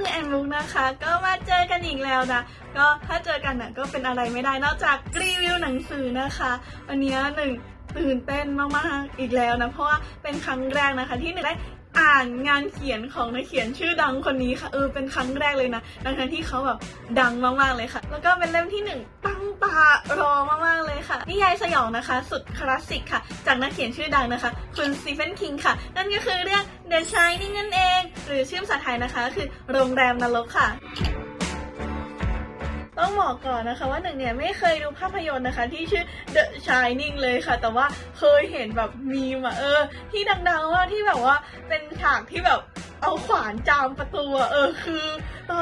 มือแอนลุกนะคะ ก็มาเจอกันอีกแล้วนะ ก็ถ้าเจอกันน่ะก็เป็นอะไรไม่ได้นอกจากรีวิวหนังสือนะคะ วันนี้หนึ่งตื่นเต้นมากๆอีกแล้วนะ เพราะว่าเป็นครั้งแรกนะคะที่หนึ่งได้อ่านงานเขียนของนักเขียนชื่อดังคนนี้ค่ะเออเป็นครั้งแรกเลยนะดังนั้นที่เขาแบบดังมากๆเลยค่ะ แล้วก็เป็นเล่มที่หนึ่งตั้ง ตารอมากๆเลยค่ะ นิยายสยองนะคะ สุดคลาสสิกค่ะ จากนักเขียนชื่อดังนะคะ คุณสตีเฟนคิงค่ะ นั่นก็คือเรื่อง The Shining นั่นเอง หรือชื่อภาษาไทยนะคะ คือโรงแรมนรกค่ะต้องบอกก่อนนะคะว่าหนึ่งเนี่ยไม่เคยดูภาพยนตร์นะคะ ที่ชื่อ The Shining เลยค่ะ แต่ว่าเคยเห็นแบบมีมอะเออ ที่ดังๆว่าที่แบบว่าเป็นฉากที่แบบเอาขวานจามประตูอะเออคือ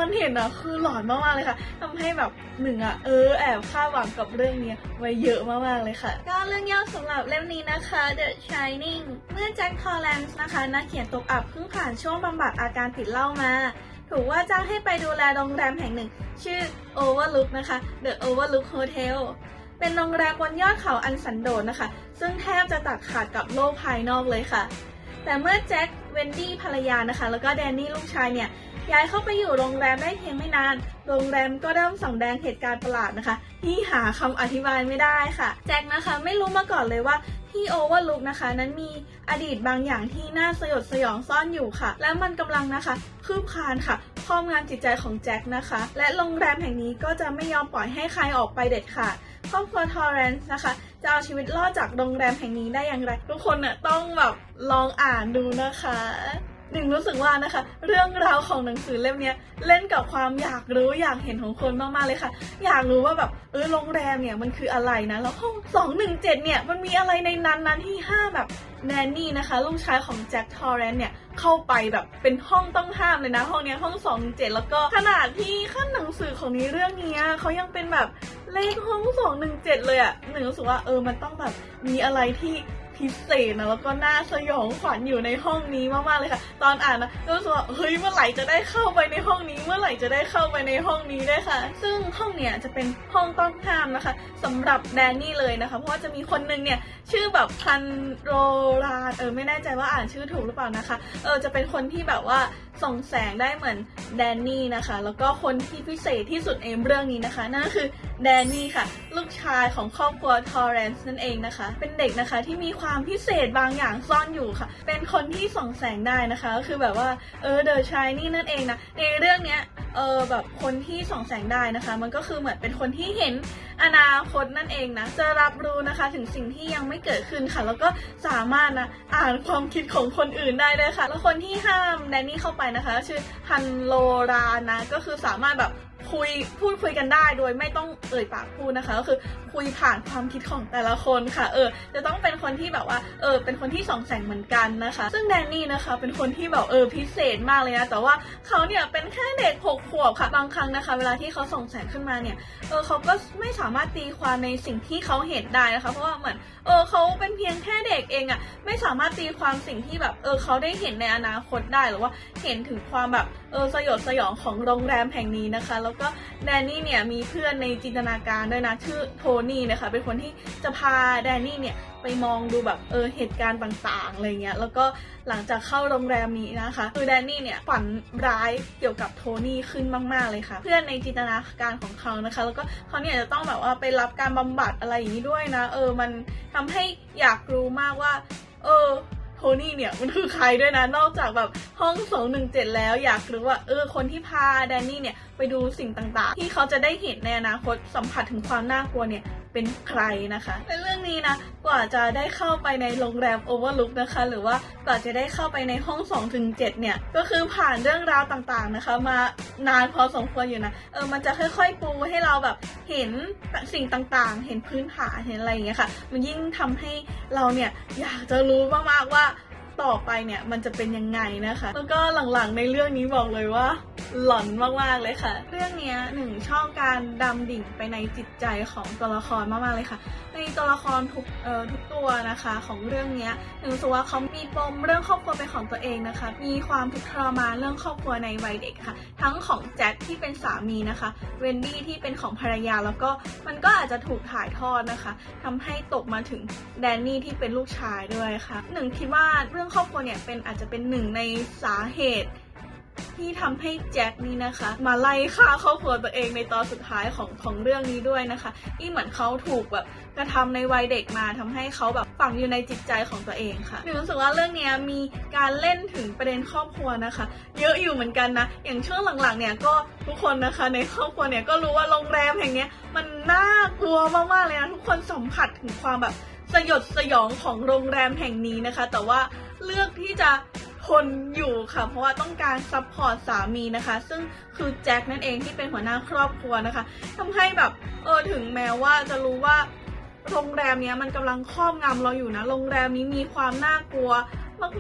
ตอนเห็นอะคือหลอนมากๆเลยค่ะทำให้แบบหนึ่งอะเออแอบคาดหวังกับเรื่องนี้ไว้เยอะมากๆเลยค่ะ ก็เรื่องย่อสำหรับเล่มนี้นะคะ The Shining เมื่อแจ็คทอร์แลนซ์นะคะนักเขียนตกอับเพิ่งผ่านช่วงบำบัดอาการติดเหล้ามาถูกว่าจ้างให้ไปดูแลโรงแรมแห่งหนึ่ง ชื่อ Overlook นะคะ The Overlook Hotel เป็นโรงแรมบนยอดเขาอันสันโดษนะคะ ซึ่งแทบจะตัดขาดกับโลกภายนอกเลยค่ะ แต่เมื่อแจ็คเวนดี้ภรรยานะคะ แล้วก็แดนนี่ลูกชายเนี่ยย้ายเข้าไปอยู่โรงแรมได้เพียงไม่นาน โรงแรมก็เริ่มส่องแดงเหตุการณ์ประหลาดนะคะ ที่หาคำอธิบายไม่ได้ค่ะ แจ็คนะคะไม่รู้มาก่อนเลยว่าที่โอเวอร์ลุกนะคะ นั้นมีอดีตบางอย่างที่น่าสยดสยองซ่อนอยู่ค่ะ และมันกำลังนะคะ คืบคลานค่ะครอบงานจิตใจของแจ็คนะคะ และโรงแรมแห่งนี้ก็จะไม่ยอมปล่อยให้ใครออกไปเด็ดขาดครอบครัวทอร์เรนซ์นะคะ จะเอาชีวิตรอดจากโรงแรมแห่งนี้ได้อย่างไร ทุกคนน่ะต้องแบบลองอ่านดูนะคะหนึ่งรู้สึกว่านะคะ เรื่องราวของหนังสือเล่มนี้เล่นกับความอยากรู้อยากเห็นของคนมากๆเลยค่ะ อยากรู้ว่าแบบเออโรงแรมเนี่ยมันคืออะไรนะแล้วห้อง217เจ็ดเนี่ยมันมีอะไรในนั้นนั้นที่ห้ามแบบแนนนี่นะคะลูกชายของแจ็คทอร์เรนต์เนี่ยเข้าไปแบบเป็นห้องต้องห้ามเลยนะ ห้องเนี้ยห้อง217แล้วก็ขนาดที่ขั้นหนังสือของนี้เรื่องเนี้ยเขายังเป็นแบบ เลขห้องสองหนึ่งเลยอะหนึ่งรู้สึกว่าเออมันต้องแบบมีอะไรที่ พิเศษนะแล้วก็น่าสยองขวัญอยู่ในห้องนี้มากๆเลยค่ะ ตอนอ่านนะรู้สึกว่าเฮ้ยเมื่อไหร่จะได้เข้าไปในห้องนี้ เมื่อไหร่จะได้เข้าไปในห้องนี้ได้วยค่ะ ซึ่งห้องเนี่ยจะเป็นห้องต้องห้ามนะคะสำหรับแดนนี่เลยนะคะ เพราะว่าจะมีคนนึงเนี่ยชื่อแบบพันโรลาเออไม่แน่ใจว่าอ่านชื่อถูกหรือเปล่านะคะเออจะเป็นคนที่แบบว่าส่องแสงได้เหมือนแดนนี่นะคะ แล้วก็คนที่พิเศษที่สุดในเรื่องนี้นะคะนั่นก็คือแดนนี่ค่ะลูก ชายของครอบครัวทอร์เรนซ์นั่นเองนะคะ เป็นเด็กนะคะที่มีความพิเศษบางอย่างซ่อนอยู่ค่ะ เป็นคนที่ส่องแสงได้นะคะก็คือแบบว่าเออเดอะชายนี่นั่นเองนะในเรื่องเนี้ยเออแบบคนที่ส่องแสงได้นะคะ มันก็คือเหมือนเป็นคนที่เห็นอนาคตนั่นเองนะจะรับรู้นะคะถึงสิ่งที่ยังไม่เกิดขึ้นค่ะ แล้วก็สามารถนะอ่านความคิดของคนอื่นได้ด้วยค่ะ แล้วคนที่ห้ามแดนนี่เข้าไปนะคะก็ชื่อฮันโลรานะก็คือสามารถแบบ คุยพูดคุยกันได้โดยไม่ต้องเอ่ยปากพูดนะคะก็คือคุยผ่านความคิดของแต่ละคนค่ะเออจะต้องเป็นคนที่แบบว่าเออเป็นคนที่ส่องแสงเหมือนกันนะคะ ซึ่งแดนนี่นะคะเป็นคนที่แบบเออพิเศษมากเลยนะแต่ว่าเขาเนี่ยเป็นแค่เด็กหกขวบค่ะบางครั้งนะคะ เวลาที่เขาส่องแสงขึ้นมาเนี่ยเออเขาก็ไม่สามารถตีความในสิ่งที่เขาเห็นได้นะคะ เพราะว่าเหมือนเออเขาเป็นเพียงแค่เด็กเองอะไม่สามารถตีความสิ่งที่แบบเออเขาได้เห็นในอนาคตได้หรือว่าเห็นถึงความแบบเออสยดสยองของโรงแรมแห่งนี้นะคะแล้วก็แดนนี่เนี่ยมีเพื่อนในจินตนาการด้วยนะชื่อโทนี่นะคะเป็นคนที่จะพาแดนนี่เนี่ยไปมองดูแบบเออเหตุการณ์ต่างๆอะไรเงี้ยแล้วก็หลังจากเข้าโรงแรมนี้นะคะคือแดนนี่เนี่ยฝันร้ายเกี่ยวกับโทนี่ขึ้นมากๆเลยค่ะ เพื่อนในจินตนาการของเขานะคะ แล้วก็เขาเนี่ยจะต้องแบบว่าไปรับการบำบัดอะไรอย่างนี้ด้วยนะ เออมันทำให้อยากรู้มากว่า เออ โทนี่เนี่ยมันคือใครด้วยนะ นอกจากแบบห้อง 217 แล้วอยากรู้ว่าเออคนที่พาแดนนี่เนี่ยไปดูสิ่งต่างๆ ที่เขาจะได้เห็นในอนาคตสัมผัสถึงความน่ากลัวเนี่ย เป็นใครนะคะ ในเรื่องนี้นะกว่าจะได้เข้าไปในโรงแรมโอเวอร์ลุกนะคะ หรือว่ากว่าจะได้เข้าไปในห้อง2ถึง7เนี่ยก็คือผ่านเรื่องราวต่างๆนะคะ มานานพอสมควรอยู่นะเออมันจะค่อยๆปูให้เราแบบเห็นสิ่งต่างๆ เห็นพื้นฐานเห็นอะไรอย่างเงี้ยค่ะ มันยิ่งทำให้เราเนี่ยอยากจะรู้มากๆว่า ต่อไปเนี่ยมันจะเป็นยังไงนะคะ แล้วก็หลังๆในเรื่องนี้บอกเลยว่า หลอนมากๆเลยค่ะ เรื่องนี้หนึ่งชอบการดำดิ่งไปในจิตใจของตัวละครมากๆเลยค่ะ ในตัวละครทุกเอ่อทุกตัวนะคะของเรื่องนี้หนึ่งสึกว่าเขามีปมเรื่องครอบครัวเป็นของตัวเองนะคะ มีความทุกข์ทรมานเรื่องครอบครัวในวัยเด็กค่ะ ทั้งของแจ็คที่เป็นสามีนะคะเวนดี้ที่เป็นของภรรยาแล้วก็มันก็อาจจะถูกถ่ายทอดนะคะทำให้ตกมาถึงแดนนี่ที่เป็นลูกชายด้วยค่ะหนึ่งคิดว่าเรื่องครอบครัวเนี่ยเป็นอาจจะเป็นหนึ่งในสาเหตุที่ทำให้แจ็คนี่นะคะ มาไล่ฆ่าครอบครัวตัวเองในตอนสุดท้ายของของเรื่องนี้ด้วยนะคะที่เหมือนเขาถูกแบบกระทำในวัยเด็กมาทำให้เขาแบบฝังอยู่ในจิตใจของตัวเองค่ะหนูรู้สึกว่าเรื่องนี้มีการเล่นถึงประเด็นครอบครัวนะคะ เยอะอยู่เหมือนกันนะ อย่างช่วงหลังๆเนี่ยก็ทุกคนนะคะ ในครอบครัวเนี่ยก็รู้ว่าโรงแรมแห่งนี้มันน่ากลัวมากๆเลยนะทุกคนสัมผัสถึงความแบบ สยดสยองของโรงแรมแห่งนี้นะคะ แต่ว่าเลือกที่จะทนอยู่ค่ะ เพราะว่าต้องการซัพพอร์ตสามีนะคะ ซึ่งคือแจ็คนั่นเองที่เป็นหัวหน้าครอบครัวนะคะทำให้แบบเออถึงแม้ว่าจะรู้ว่าโรงแรมเนี้ยมันกำลังครอบงำเราอยู่นะ โรงแรมนี้มีความน่ากลัว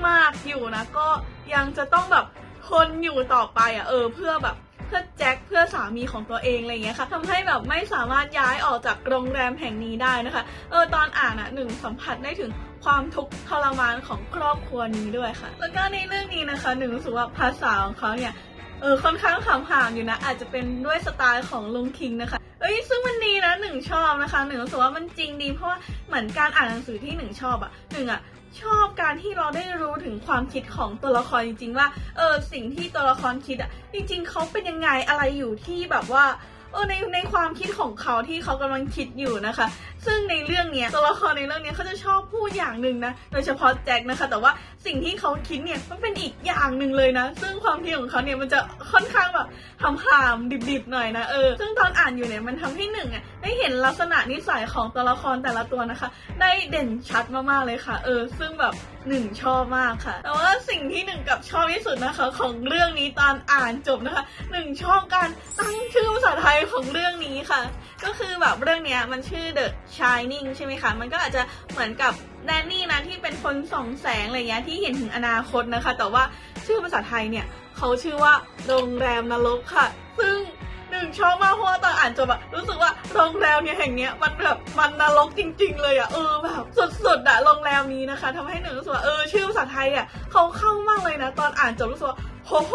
มาก ๆอยู่นะ ก็ยังจะต้องแบบทนอยู่ต่อไปอะเออเพื่อแบบ เพื่อแจ็คเพื่อสามีของตัวเองอะไรเงี้ยค่ะทำให้แบบไม่สามารถย้ายออกจากโรงแรมแห่งนี้ได้นะคะเออตอนอ่านอะหนึ่งสัมผัสได้ถึงความทุกข์ทรมานของครอบครัวนี้ด้วยค่ะ แล้วก็ในเรื่องนี้นะคะหนึ่งรู้สึกว่าภาษาของเขาเนี่ยเออค่อนข้างขำหามอยู่นะ อาจจะเป็นด้วยสไตล์ของลุงคิงนะคะเอ้ยซึ่งมันดีนะหนึ่งชอบนะคะหนึ่งรู้สึกว่ามันจริงดีเพราะว่าเหมือนการอ่านหนังสือที่หนึ่งชอบอะหนึ่งอะ ชอบการที่เราได้รู้ถึงความคิดของตัวละครจริงๆว่า เออสิ่งที่ตัวละครคิดอะจริง ๆเขาเป็นยังไงอะไรอยู่ที่แบบว่า เออในในความคิดของเขาที่เขากำลังคิดอยู่นะคะ ซึ่งในเรื่องเนี้ยตัวละครในเรื่องเนี้ยเขาจะชอบพูดอย่างหนึ่งนะ โดยเฉพาะแจ็คนะคะ แต่ว่าสิ่งที่เขาคิดเนี่ยมันเป็นอีกอย่างหนึ่งเลยนะ ซึ่งความคิดของเขาเนี่ยมันจะค่อนข้างแบบหำหามดิบๆหน่อยนะเออ ซึ่งตอนอ่านอยู่เนี่ยมันทำให้หนึ่งอะได้เห็นลักษณะนิสัยของตัวละครแต่ละตัวนะคะ ได้เด่นชัดมากๆเลยค่ะ เออ ซึ่งแบบหนึ่งชอบมากค่ะ แต่ว่าสิ่งที่หนึ่งกับชอบที่สุดนะคะ ของเรื่องนี้ตอนอ่านจบนะคะหนึ่งชอบการตั้งชื่อภาษาไทยของเรื่องนี้ค่ะ ก็คือแบบเรื่องเนี้ยมันชื่อ The Shining ใช่ไหมคะ มันก็อาจจะเหมือนกับแดนนี่นะที่เป็นคนส่องแสงอะไรเงี้ยที่เห็นถึงอนาคตนะคะ แต่ว่าชื่อภาษาไทยเนี่ยเขาชื่อว่าโรงแรมนรกค่ะ ซึ่งหนึ่งชอบมากเพราะว่าตอนอ่านจบอะรู้สึกว่าโรงแรมเนี่ยแห่งเนี้ยมันแบบมันนรกจริง ๆ เลยอะเออแบบสุดๆอะโรงแรมนี้นะคะทำให้หนึ่งรู้สึกว่าเออชื่อภาษาไทยอะเขาเข้ามากเลยนะ ตอนอ่านจบรู้สึกว่า โอ้โห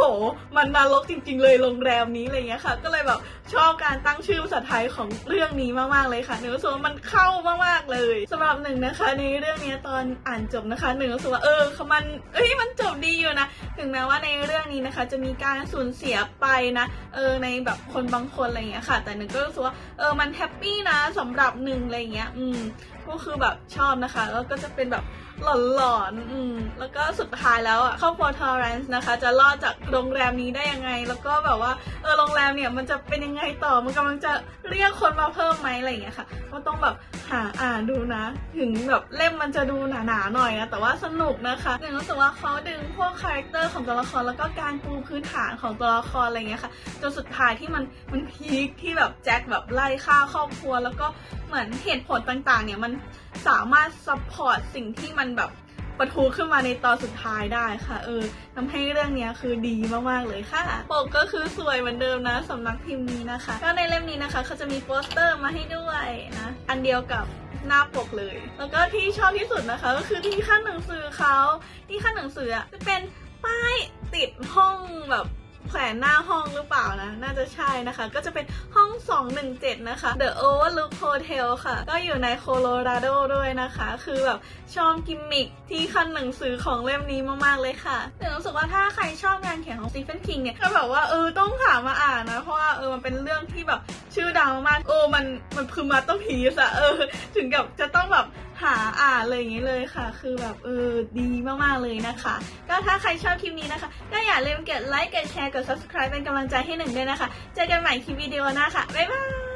มันนรกจริง ๆ เลยโรงแรมนี้อะไรเงี้ยค่ะ ก็เลยแบบชอบการตั้งชื่อภาษาไทยของเรื่องนี้มากๆเลยค่ะหนึ่งรู้สึกว่ามันเข้ามากๆเลยสำหรับหนึ่งนะคะ ในเรื่องนี้ตอนอ่านจบนะคะหนึ่งรู้สึกว่าเออเขามันเอ้ยมันจบดีอยู่นะถึงแม้ว่าในเรื่องนี้นะคะ จะมีการสูญเสียไปนะเออในแบบคนบางคนอะไรเงี้ยค่ะ แต่หนึ่งก็รู้สึกว่าเออมันแฮปปี้นะสำหรับหนึ่งอะไรเงี้ยอืม ก็คือแบบชอบนะคะ แล้วก็จะเป็นแบบหลอนๆอืมแล้วก็สุดท้ายแล้วอะครอบครัวทอร์เรนซ์นะคะ จะรอดจากโรงแรมนี้ได้ยังไง แล้วก็แบบว่าเออโรงแรมเนี่ยมันจะเป็นยังไงต่อมันกำลังจะเรียกคนมาเพิ่มไหมอะไรอย่างเงี้ยค่ะก็ต้องแบบ หาอ่านดูนะ ถึงแบบเล่มมันจะดูหนาๆหน่อยนะ แต่ว่าสนุกนะคะหนึ่งรู้สึกว่าเขาดึงพวกคาแรคเตอร์ของตัวละครแล้วก็การปูพื้นฐานของตัวละครอะไรเงี้ยค่ะจนสุดท้ายที่มันมันพีคที่แบบแจ็คแบบไล่ฆ่าครอบครัว แล้วก็เหมือนเหตุผลต่างๆ เนี่ยมันสามารถซัพพอร์ตสิ่งที่มันแบบ ประทูขึ้นมาในตอนสุดท้ายได้ค่ะ เออทำให้เรื่องนี้คือดีมากๆเลยค่ะ ปกก็คือสวยเหมือนเดิมนะสำนักพิมพ์นี้นะคะ ก็ในเล่มนี้นะคะเขาจะมีโปสเตอร์มาให้ด้วยนะ อันเดียวกับหน้าปกเลย แล้วก็ที่ชอบที่สุดนะคะ ก็คือที่ขั้นหนังสือเขาที่ขั้นหนังสืออะจะเป็นป้ายติดห้องแบบ แขวนหน้าห้องหรือเปล่านะ น่าจะใช่นะคะ ก็จะเป็นห้อง 217 นะคะ The Overlook Hotel ค่ะ ก็อยู่ในโคโลราโดด้วยนะคะ คือแบบชอบกิมมิคที่ขั้นหนังสือของเล่มนี้มาก ๆ เลยค่ะแต่รู้สึกว่าถ้าใครชอบงานเขียนของสตีเฟนคิงเนี่ยก็แบบว่าเออต้องหามาอ่านนะ เพราะว่าเออมันเป็นเรื่องที่แบบชื่อดังมากๆเออมันมันคือมาต้องพีซอะเออ ถึงกับจะต้องแบบหาอ่านเลยอย่างนี้เลยค่ะ คือแบบเออดีมากๆเลยนะคะ ก็ถ้าใครชอบคลิปนี้นะคะ ก็อย่าลืมกดไลค์กดแชร์กด subscribe เป็นกำลังใจให้หนึ่งด้วยนะคะ เจอกันใหม่คลิปวิดีโอหน้าค่ะ บ๊ายบาย